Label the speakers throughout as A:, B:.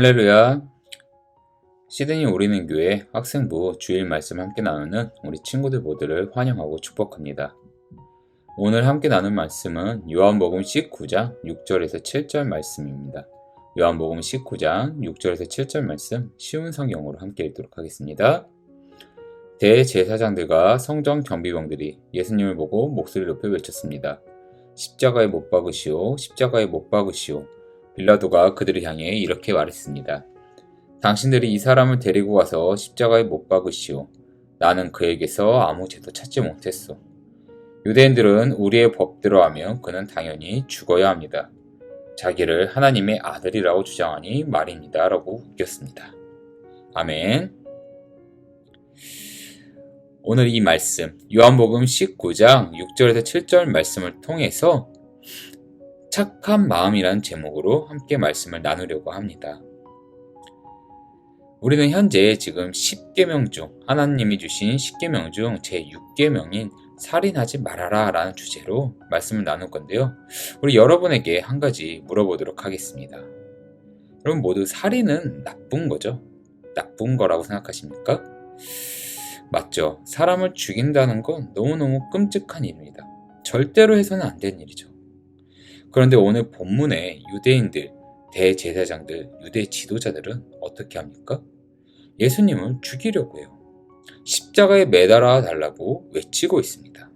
A: 할렐루야. 시드니 우리는 교회 학생부 주일 말씀 함께 나누는 우리 친구들 모두를 환영하고 축복합니다. 오늘 함께 나눌 말씀은 요한복음 19장 6절에서 7절 말씀입니다. 요한복음 19장 6절에서 7절 말씀 쉬운 성경으로 함께 읽도록 하겠습니다. 대제사장들과 성전 경비병들이 예수님을 보고 목소리를 높여 외쳤습니다. 십자가에 못 박으시오, 십자가에 못 박으시오. 빌라도가 그들을 향해 이렇게 말했습니다. 당신들이 이 사람을 데리고 가서 십자가에 못 박으시오. 나는 그에게서 아무 죄도 찾지 못했소. 유대인들은 우리의 법대로 하면 그는 당연히 죽어야 합니다. 자기를 하나님의 아들이라고 주장하니 말입니다. 라고 웃겼습니다. 아멘. 오늘 이 말씀, 요한복음 19장 6절에서 7절 말씀을 통해서 착한 마음이란 제목으로 함께 말씀을 나누려고 합니다. 우리는 현재 지금 10계명 중 하나님이 주신 10계명 중 제6계명인 살인하지 말아라 라는 주제로 말씀을 나눌 건데요. 우리 여러분에게 한 가지 물어보도록 하겠습니다. 여러분 모두 살인은 나쁜 거죠? 나쁜 거라고 생각하십니까? 맞죠. 사람을 죽인다는 건 너무너무 끔찍한 일입니다. 절대로 해서는 안 되는 일이죠. 그런데 오늘 본문의 유대인들, 대제사장들, 유대 지도자들은 어떻게 합니까? 예수님을 죽이려고 해요. 십자가에 매달아 달라고 외치고 있습니다.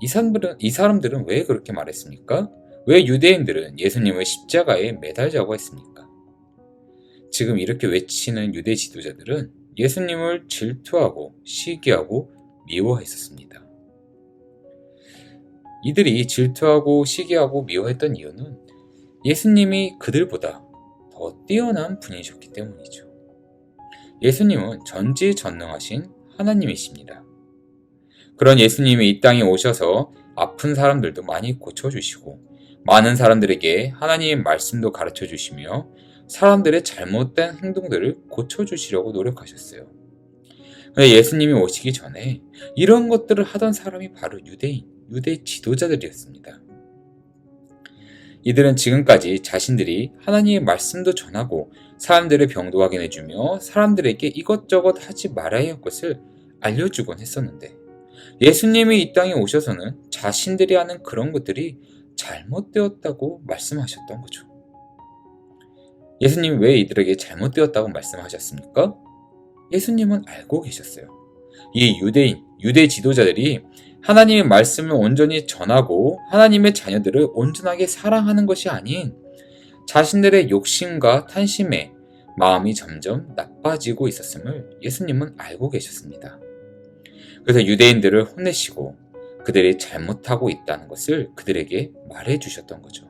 A: 이 사람들은, 이 사람들은 왜 그렇게 말했습니까? 왜 유대인들은 예수님을 십자가에 매달자고 했습니까? 지금 이렇게 외치는 유대 지도자들은 예수님을 질투하고 시기하고 미워했었습니다. 이들이 질투하고 시기하고 미워했던 이유는 예수님이 그들보다 더 뛰어난 분이셨기 때문이죠. 예수님은 전지전능하신 하나님이십니다. 그런 예수님이 이 땅에 오셔서 아픈 사람들도 많이 고쳐주시고 많은 사람들에게 하나님의 말씀도 가르쳐 주시며 사람들의 잘못된 행동들을 고쳐주시려고 노력하셨어요. 예수님이 오시기 전에 이런 것들을 하던 사람이 바로 유대인, 유대 지도자들이었습니다. 이들은 지금까지 자신들이 하나님의 말씀도 전하고 사람들의 병도 확인해주며 사람들에게 이것저것 하지 말아야 할 것을 알려주곤 했었는데 예수님이 이 땅에 오셔서는 자신들이 하는 그런 것들이 잘못되었다고 말씀하셨던 거죠. 예수님이 왜 이들에게 잘못되었다고 말씀하셨습니까? 예수님은 알고 계셨어요. 이 유대인, 유대 지도자들이 하나님의 말씀을 온전히 전하고 하나님의 자녀들을 온전하게 사랑하는 것이 아닌 자신들의 욕심과 탄심에 마음이 점점 나빠지고 있었음을 예수님은 알고 계셨습니다. 그래서 유대인들을 혼내시고 그들이 잘못하고 있다는 것을 그들에게 말해 주셨던 거죠.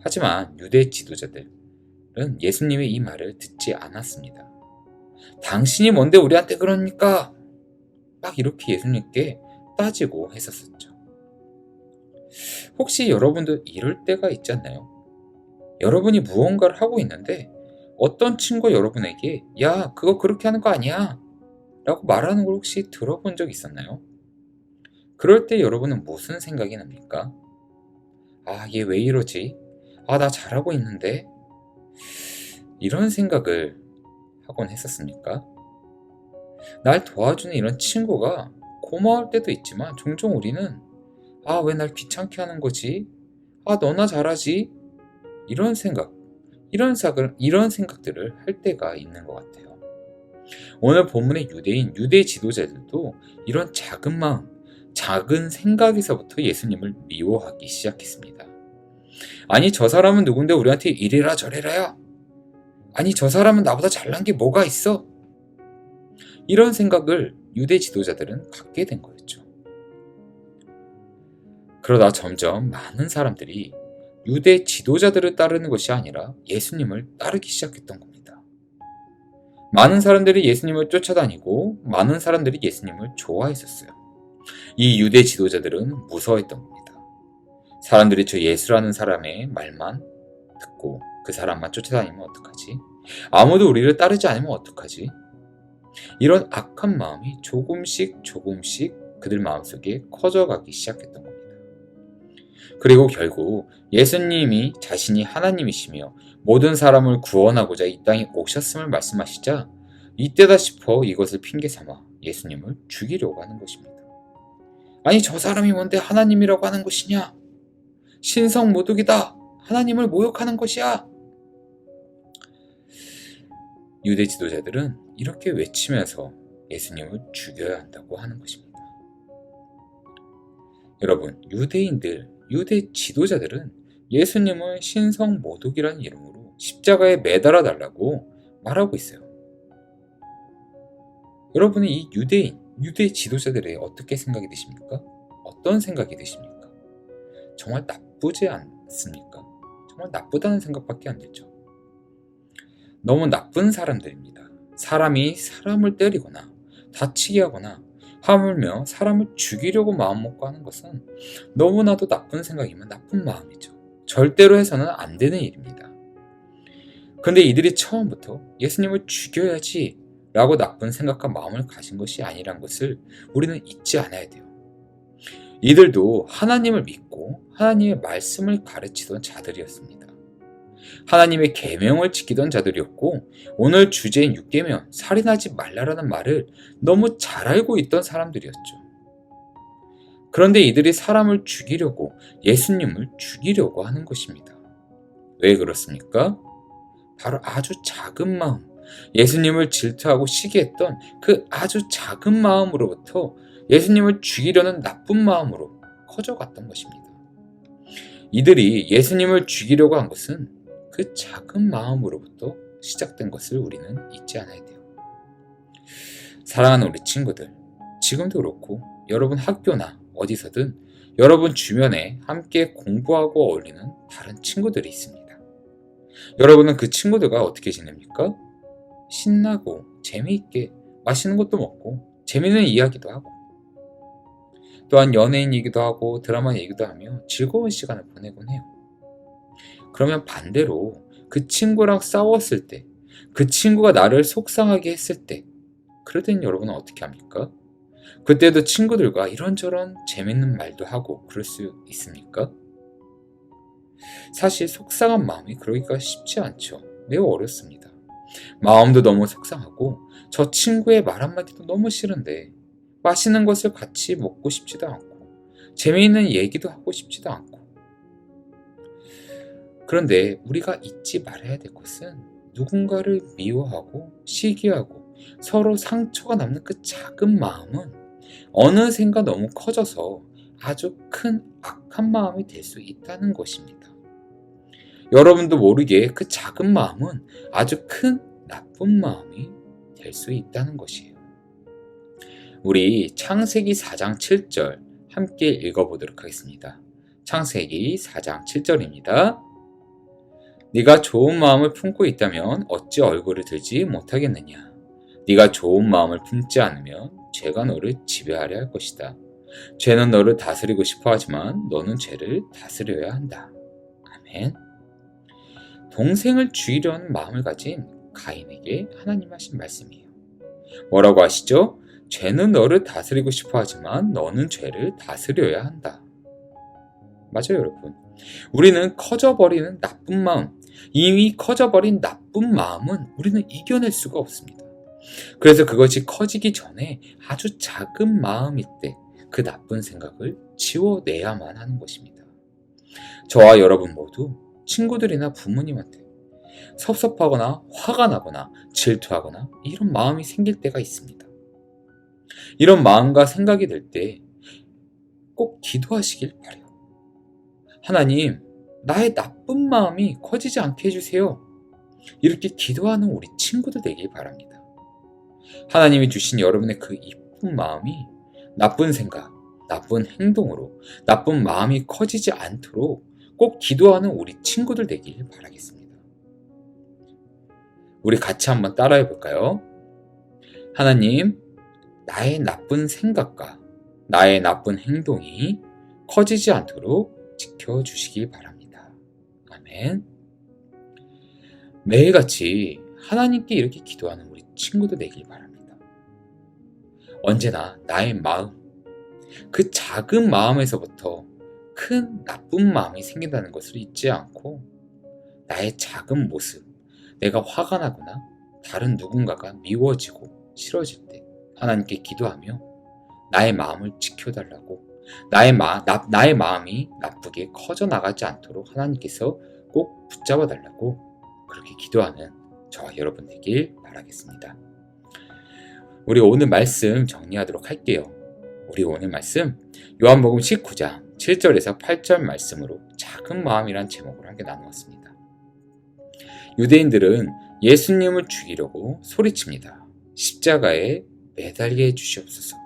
A: 하지만 유대 지도자들은 예수님의 이 말을 듣지 않았습니다. 당신이 뭔데 우리한테 그럽니까? 막 이렇게 예수님께 따지고 했었었죠. 혹시 여러분도 이럴 때가 있지 않나요? 여러분이 무언가를 하고 있는데 어떤 친구가 여러분에게 야 그거 그렇게 하는 거 아니야 라고 말하는 걸 혹시 들어본 적 있었나요? 그럴 때 여러분은 무슨 생각이 납니까? 아 얘 왜 이러지? 아, 나 잘하고 있는데? 이런 생각을 하곤 했었습니까? 날 도와주는 이런 친구가 고마울 때도 있지만 종종 우리는 아, 왜 날 귀찮게 하는 거지? 아, 너나 잘하지? 이런 생각, 이런 생각을, 이런 생각들을 할 때가 있는 것 같아요. 오늘 본문의 유대인, 유대 지도자들도 이런 작은 마음, 작은 생각에서부터 예수님을 미워하기 시작했습니다. 아니 저 사람은 누군데 우리한테 이래라 저래라야? 아니 저 사람은 나보다 잘난 게 뭐가 있어? 이런 생각을 유대 지도자들은 갖게 된 거였죠. 그러다 점점 많은 사람들이 유대 지도자들을 따르는 것이 아니라 예수님을 따르기 시작했던 겁니다. 많은 사람들이 예수님을 쫓아다니고 많은 사람들이 예수님을 좋아했었어요. 이 유대 지도자들은 무서워했던 겁니다. 사람들이 저 예수라는 사람의 말만 듣고 그 사람만 쫓아다니면 어떡하지? 아무도 우리를 따르지 않으면 어떡하지? 이런 악한 마음이 조금씩 조금씩 그들 마음속에 커져가기 시작했던 겁니다. 그리고 결국 예수님이 자신이 하나님이시며 모든 사람을 구원하고자 이 땅에 오셨음을 말씀하시자 이때다 싶어 이것을 핑계 삼아 예수님을 죽이려고 하는 것입니다. 아니 저 사람이 뭔데 하나님이라고 하는 것이냐? 신성 모독이다. 하나님을 모욕하는 것이야. 유대 지도자들은 이렇게 외치면서 예수님을 죽여야 한다고 하는 것입니다. 여러분, 유대인들, 유대 지도자들은 예수님을 신성 모독이라는 이름으로 십자가에 매달아 달라고 말하고 있어요. 여러분은 이 유대인, 유대 지도자들의 어떻게 생각이 드십니까? 어떤 생각이 드십니까? 정말 나쁘지 않습니까? 정말 나쁘다는 생각밖에 안 들죠. 너무 나쁜 사람들입니다. 사람이 사람을 때리거나 다치게 하거나 하물며 사람을 죽이려고 마음먹고 하는 것은 너무나도 나쁜 생각이면 나쁜 마음이죠. 절대로 해서는 안 되는 일입니다. 근데 이들이 처음부터 예수님을 죽여야지 라고 나쁜 생각과 마음을 가진 것이 아니란 것을 우리는 잊지 않아야 돼요. 이들도 하나님을 믿고 하나님의 말씀을 가르치던 자들이었습니다. 하나님의 계명을 지키던 자들이었고 오늘 주제인 육계명 살인하지 말라라는 말을 너무 잘 알고 있던 사람들이었죠. 그런데 이들이 사람을 죽이려고 예수님을 죽이려고 하는 것입니다. 왜 그렇습니까? 바로 아주 작은 마음, 예수님을 질투하고 시기했던 그 아주 작은 마음으로부터 예수님을 죽이려는 나쁜 마음으로 커져갔던 것입니다. 이들이 예수님을 죽이려고 한 것은 그 작은 마음으로부터 시작된 것을 우리는 잊지 않아야 돼요. 사랑하는 우리 친구들, 지금도 그렇고 여러분 학교나 어디서든 여러분 주변에 함께 공부하고 어울리는 다른 친구들이 있습니다. 여러분은 그 친구들과 어떻게 지냅니까? 신나고 재미있게 맛있는 것도 먹고 재미있는 이야기도 하고 또한 연예인 얘기도 하고 드라마 얘기도 하며 즐거운 시간을 보내곤 해요. 그러면 반대로 그 친구랑 싸웠을 때, 그 친구가 나를 속상하게 했을 때, 그럴 땐 여러분은 어떻게 합니까? 그때도 친구들과 이런저런 재밌는 말도 하고 그럴 수 있습니까? 사실 속상한 마음이 그러기가 쉽지 않죠. 매우 어렵습니다. 마음도 너무 속상하고 저 친구의 말 한마디도 너무 싫은데 맛있는 것을 같이 먹고 싶지도 않고 재미있는 얘기도 하고 싶지도 않고 그런데 우리가 잊지 말아야 될 것은 누군가를 미워하고 시기하고 서로 상처가 남는 그 작은 마음은 어느샌가 너무 커져서 아주 큰 악한 마음이 될 수 있다는 것입니다. 여러분도 모르게 그 작은 마음은 아주 큰 나쁜 마음이 될 수 있다는 것이에요. 우리 창세기 4장 7절 함께 읽어보도록 하겠습니다. 창세기 4장 7절입니다. 네가 좋은 마음을 품고 있다면 어찌 얼굴을 들지 못하겠느냐? 네가 좋은 마음을 품지 않으면 죄가 너를 지배하려 할 것이다. 죄는 너를 다스리고 싶어 하지만 너는 죄를 다스려야 한다. 아멘. 동생을 죽이려는 마음을 가진 가인에게 하나님 하신 말씀이에요. 뭐라고 하시죠? 죄는 너를 다스리고 싶어 하지만 너는 죄를 다스려야 한다. 맞아요, 여러분. 우리는 커져버리는 나쁜 마음, 이미 커져버린 나쁜 마음은 우리는 이겨낼 수가 없습니다. 그래서 그것이 커지기 전에 아주 작은 마음일 때 그 나쁜 생각을 지워내야만 하는 것입니다. 저와 여러분 모두 친구들이나 부모님한테 섭섭하거나 화가 나거나 질투하거나 이런 마음이 생길 때가 있습니다. 이런 마음과 생각이 들 때 꼭 기도하시길 바래요. 하나님, 나의 나쁜 마음이 커지지 않게 해주세요. 이렇게 기도하는 우리 친구들 되길 바랍니다. 하나님이 주신 여러분의 그 이쁜 마음이 나쁜 생각, 나쁜 행동으로 나쁜 마음이 커지지 않도록 꼭 기도하는 우리 친구들 되길 바라겠습니다. 우리 같이 한번 따라해 볼까요? 하나님, 나의 나쁜 생각과 나의 나쁜 행동이 커지지 않도록 지켜주시기 바랍니다. 아멘. 매일같이 하나님께 이렇게 기도하는 우리 친구들 되길 바랍니다. 언제나 나의 마음, 그 작은 마음에서부터 큰 나쁜 마음이 생긴다는 것을 잊지 않고 나의 작은 모습, 내가 화가 나거나 다른 누군가가 미워지고 싫어질 때 하나님께 기도하며 나의 마음을 지켜달라고 나의, 마, 나, 나의 마음이 나쁘게 커져 나가지 않도록 하나님께서 꼭 붙잡아 달라고 그렇게 기도하는 저와 여러분 되길 바라겠습니다. 우리 오늘 말씀 정리하도록 할게요. 우리 오늘 말씀 요한복음 19장 7절에서 8절 말씀으로 작은 마음이란 제목으로 함께 나누었습니다. 유대인들은 예수님을 죽이려고 소리칩니다. 십자가에 매달게 해주시옵소서.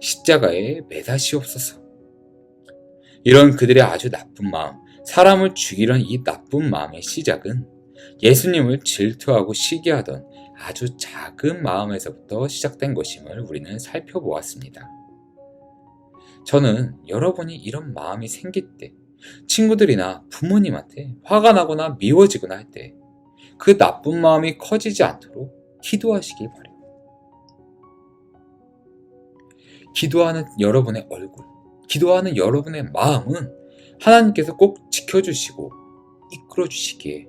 A: 십자가에 매다시옵소서. 이런 그들의 아주 나쁜 마음, 사람을 죽이려는 이 나쁜 마음의 시작은 예수님을 질투하고 시기하던 아주 작은 마음에서부터 시작된 것임을 우리는 살펴보았습니다. 저는 여러분이 이런 마음이 생길 때, 친구들이나 부모님한테 화가 나거나 미워지거나 할 때, 그 나쁜 마음이 커지지 않도록 기도하시길 바래요. 기도하는 여러분의 얼굴, 기도하는 여러분의 마음은 하나님께서 꼭 지켜주시고 이끌어 주시기에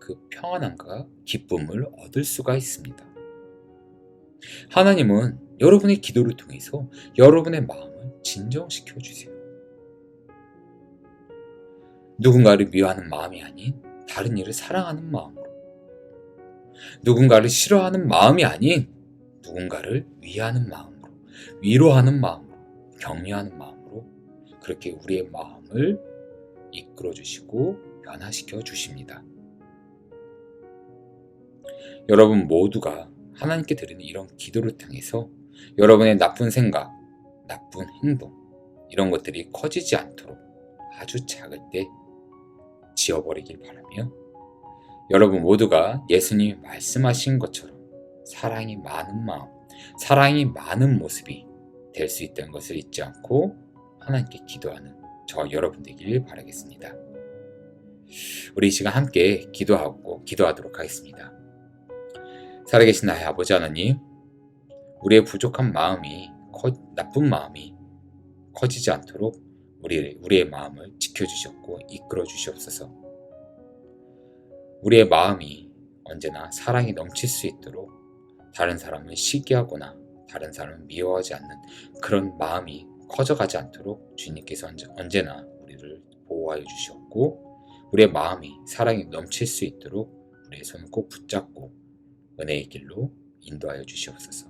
A: 그 평안함과 기쁨을 얻을 수가 있습니다. 하나님은 여러분의 기도를 통해서 여러분의 마음을 진정시켜 주세요. 누군가를 미워하는 마음이 아닌 다른 이를 사랑하는 마음으로 누군가를 싫어하는 마음이 아닌 누군가를 위하는 마음으로 위로하는 마음으로 격려하는 마음으로 그렇게 우리의 마음을 이끌어 주시고 변화시켜 주십니다. 여러분 모두가 하나님께 드리는 이런 기도를 통해서 여러분의 나쁜 생각, 나쁜 행동, 이런 것들이 커지지 않도록 아주 작을 때 지워버리길 바라며 여러분 모두가 예수님이 말씀하신 것처럼 사랑이 많은 마음, 사랑이 많은 모습이 될 수 있다는 것을 잊지 않고 하나님께 기도하는 저 여러분 되길 바라겠습니다. 우리 이 시간 함께 기도하고 기도하도록 하겠습니다. 살아계신 나의 아버지 하나님, 우리의 부족한 마음이 커, 나쁜 마음이 커지지 않도록 우리, 우리의 마음을 지켜주셨고 이끌어 주시옵소서. 우리의 마음이 언제나 사랑이 넘칠 수 있도록 다른 사람을 시기하거나 다른 사람을 미워하지 않는 그런 마음이 커져가지 않도록 주님께서 언제나 우리를 보호하여 주셨고 우리의 마음이 사랑이 넘칠 수 있도록 우리의 손을 꼭 붙잡고 은혜의 길로 인도하여 주시옵소서.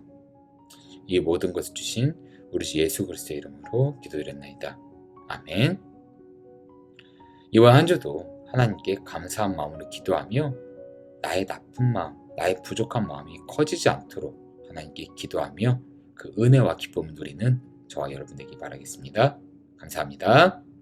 A: 이 모든 것을 주신 우리 주 예수 그리스도의 이름으로 기도드렸나이다. 아멘. 이번 한 주도 하나님께 감사한 마음으로 기도하며 나의 나쁜 마음, 나의 부족한 마음이 커지지 않도록 하나님께 기도하며 그 은혜와 기쁨을 누리는 저와 여러분 되기 바라겠습니다. 감사합니다.